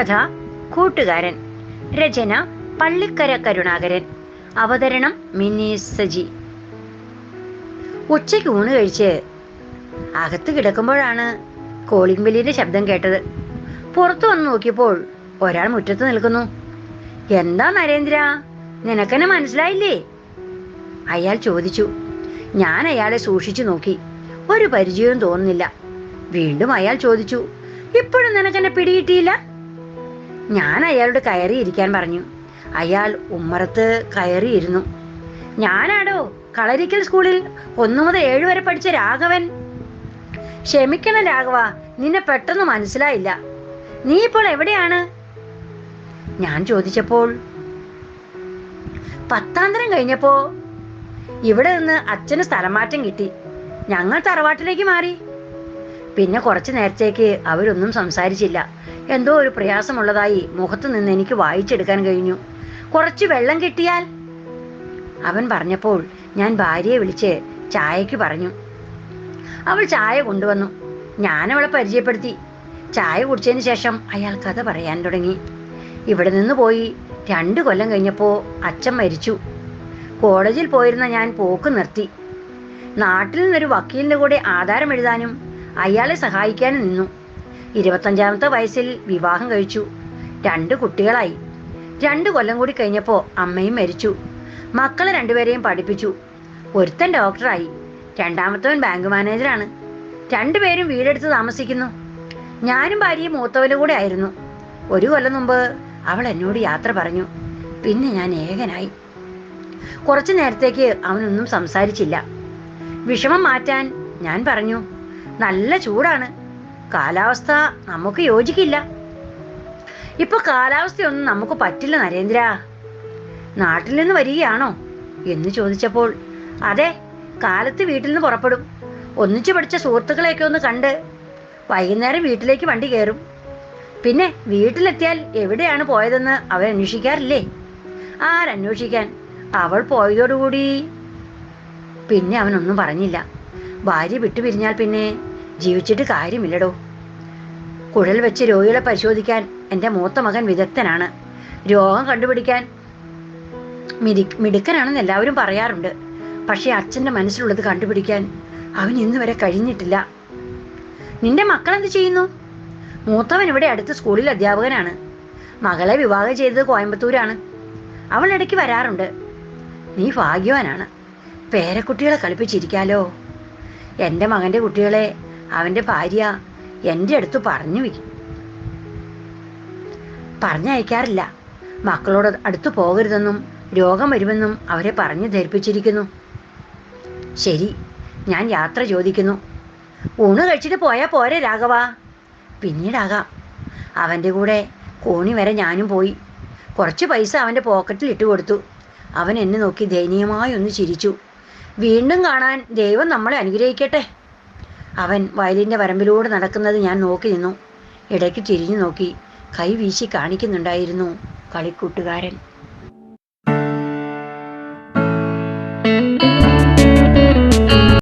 കഥ കൂട്ടുകാരൻ രചന പള്ളിക്കര കരുണാകരൻ അവതരണം മിനി സജി. ഉച്ചയ്ക്ക് ഊണ് കഴിച്ച് അകത്ത് കിടക്കുമ്പോഴാണ് കോളിംഗ് ബെല്ലിന്റെ ശബ്ദം കേട്ടത്. പുറത്തു വന്ന് നോക്കിയപ്പോൾ ഒരാൾ മുറ്റത്ത് നിൽക്കുന്നു. എന്താ നരേന്ദ്ര നിനക്കെന്നെ മനസ്സിലായില്ലേ? അയാൾ ചോദിച്ചു. ഞാൻ അയാളെ സൂക്ഷിച്ചു നോക്കി. ഒരു പരിചയവും തോന്നുന്നില്ല. വീണ്ടും അയാൾ ചോദിച്ചു. ഇപ്പോഴും നിനക്കെന്നെ പിടികിട്ടിയില്ല? ഞാൻ അയാളോട് കയറിയിരിക്കാൻ പറഞ്ഞു. അയാൾ ഉമ്മറത്ത് കയറിയിരുന്നു. ഞാനാടോ കളരിക്കൽ സ്കൂളിൽ ഒന്നു മുതൽ ഏഴ് വരെ പഠിച്ച രാഘവൻ. ക്ഷമിക്കണം രാഘവ നിന്നെ പെട്ടെന്ന് മനസ്സിലായില്ല. നീ ഇപ്പോൾ എവിടെയാണ്? ഞാൻ ചോദിച്ചപ്പോൾ പത്താന്തരം കഴിഞ്ഞപ്പോ ഇവിടെ നിന്ന് അച്ഛന് സ്ഥലമാറ്റം കിട്ടി. ഞങ്ങൾ തറവാട്ടിലേക്ക് മാറി. പിന്നെ കുറച്ചു നേരത്തേക്ക് അവരൊന്നും സംസാരിച്ചില്ല. എന്തോ ഒരു പ്രയാസമുള്ളതായി മുഖത്തു നിന്ന് എനിക്ക് വായിച്ചെടുക്കാൻ കഴിഞ്ഞു. കുറച്ച് വെള്ളം കിട്ടിയാൽ? അവൻ പറഞ്ഞപ്പോൾ ഞാൻ ഭാര്യയെ വിളിച്ച് ചായക്ക് പറഞ്ഞു. അവൾ ചായ കൊണ്ടുവന്നു. ഞാൻ അവളെ പരിചയപ്പെടുത്തി. ചായ കുടിച്ചതിന് ശേഷം അയാൾ കഥ പറയാൻ തുടങ്ങി. ഇവിടെ നിന്ന് പോയി രണ്ടു കൊല്ലം കഴിഞ്ഞപ്പോൾ അച്ഛൻ മരിച്ചു. കോളേജിൽ പോയിരുന്ന ഞാൻ പോക്ക് നിർത്തി. നാട്ടിൽ നിന്നൊരു വക്കീലിന്റെ കൂടെ ആധാരം എഴുതാനും അയാളെ സഹായിക്കാനും നിന്നു. ഇരുപത്തഞ്ചാമത്തെ വയസ്സിൽ വിവാഹം കഴിച്ചു. രണ്ട് കുട്ടികളായി. രണ്ടു കൊല്ലം കൂടി കഴിഞ്ഞപ്പോൾ അമ്മയും മരിച്ചു. മക്കളെ രണ്ടുപേരെയും പഠിപ്പിച്ചു. ഒരുത്തൻ ഡോക്ടറായി. രണ്ടാമത്തവൻ ബാങ്ക് മാനേജറാണ്. രണ്ടുപേരും വീടെടുത്ത് താമസിക്കുന്നു. ഞാനും ഭാര്യയും മൂത്തവനും കൂടെ ആയിരുന്നു. ഒരു കൊല്ലം മുമ്പ് അവൾ എന്നോട് യാത്ര പറഞ്ഞു. പിന്നെ ഞാൻ ഏകനായി. കുറച്ചു നേരത്തേക്ക് അവനൊന്നും സംസാരിച്ചില്ല. വിഷമം മാറ്റാൻ ഞാൻ പറഞ്ഞു. നല്ല ചൂടാണ്. കാലാവസ്ഥ നമുക്ക് യോജിക്കില്ല. ഇപ്പൊ കാലാവസ്ഥയൊന്നും നമുക്ക് പറ്റില്ല നരേന്ദ്ര. നാട്ടിൽ നിന്ന് വരികയാണോ എന്ന് ചോദിച്ചപ്പോൾ അതെ കാലത്ത് വീട്ടിൽ നിന്ന് പുറപ്പെടും. ഒന്നിച്ചു പഠിച്ച സുഹൃത്തുക്കളെയൊക്കെ ഒന്ന് കണ്ട് വൈകുന്നേരം വീട്ടിലേക്ക് വണ്ടി കയറും. പിന്നെ വീട്ടിലെത്തിയാൽ എവിടെയാണ് പോയതെന്ന് അവൻ അന്വേഷിക്കാറില്ലേ? ആരന്വേഷിക്കാൻ അവൾ പോയതോടുകൂടി. പിന്നെ അവനൊന്നും പറഞ്ഞില്ല. ഭാര്യ വിട്ടുപിരിഞ്ഞാൽ പിന്നെ ജീവിച്ചിട്ട് കാര്യമില്ലടോ. കുഴൽ വെച്ച് രോഗികളെ പരിശോധിക്കാൻ എന്റെ മൂത്ത മകൻ വിദഗ്ധനാണ്. രോഗം കണ്ടുപിടിക്കാൻ മിടി മിടുക്കനാണെന്ന് എല്ലാവരും പറയാറുണ്ട്. പക്ഷേ അച്ഛന്റെ മനസ്സിലുള്ളത് കണ്ടുപിടിക്കാൻ അവൻ ഇന്ന് വരെ കഴിഞ്ഞിട്ടില്ല. നിന്റെ മക്കൾ എന്ത് ചെയ്യുന്നു? മൂത്തവൻ ഇവിടെ അടുത്ത് സ്കൂളിൽ അധ്യാപകനാണ്. മകളെ വിവാഹം ചെയ്തത് കോയമ്പത്തൂരാണ്. അവൾ ഇടയ്ക്ക് വരാറുണ്ട്. നീ ഭാഗ്യവാനാണ്. പേരക്കുട്ടികളെ കളിപ്പിച്ചിരിക്കാലോ. എന്റെ മകന്റെ കുട്ടികളെ അവന്റെ ഭാര്യ എന്റെ അടുത്ത് പറഞ്ഞു വയ്ക്കും പറഞ്ഞയക്കാറില്ല മക്കളോട് അടുത്തു പോകരുതെന്നും രോഗം വരുമെന്നും അവരെ പറഞ്ഞു ധരിപ്പിച്ചിരിക്കുന്നു. ശരി ഞാൻ യാത്ര ചോദിക്കുന്നു. ഊണ് കഴിച്ചിട്ട് പോയാൽ പോരെ രാഘവ. പിന്നീടാകാം. അവന്റെ കൂടെ കോണി വരെ ഞാനും പോയി. കുറച്ച് പൈസ അവന്റെ പോക്കറ്റിൽ ഇട്ട് കൊടുത്തു. അവൻ എന്നെ നോക്കി ദയനീയമായി ഒന്ന് ചിരിച്ചു. വീണ്ടും കാണാൻ ദൈവം നമ്മളെ അനുഗ്രഹിക്കട്ടെ. അവൻ വയലിന്റെ വരമ്പിലൂടെ നടക്കുന്നത് ഞാൻ നോക്കി നിന്നു. ഇടയ്ക്ക് തിരിഞ്ഞു നോക്കി. കൈ വീശി കാണിക്കുന്നുണ്ടായിരുന്നു കളിക്കൂട്ടുകാരൻ.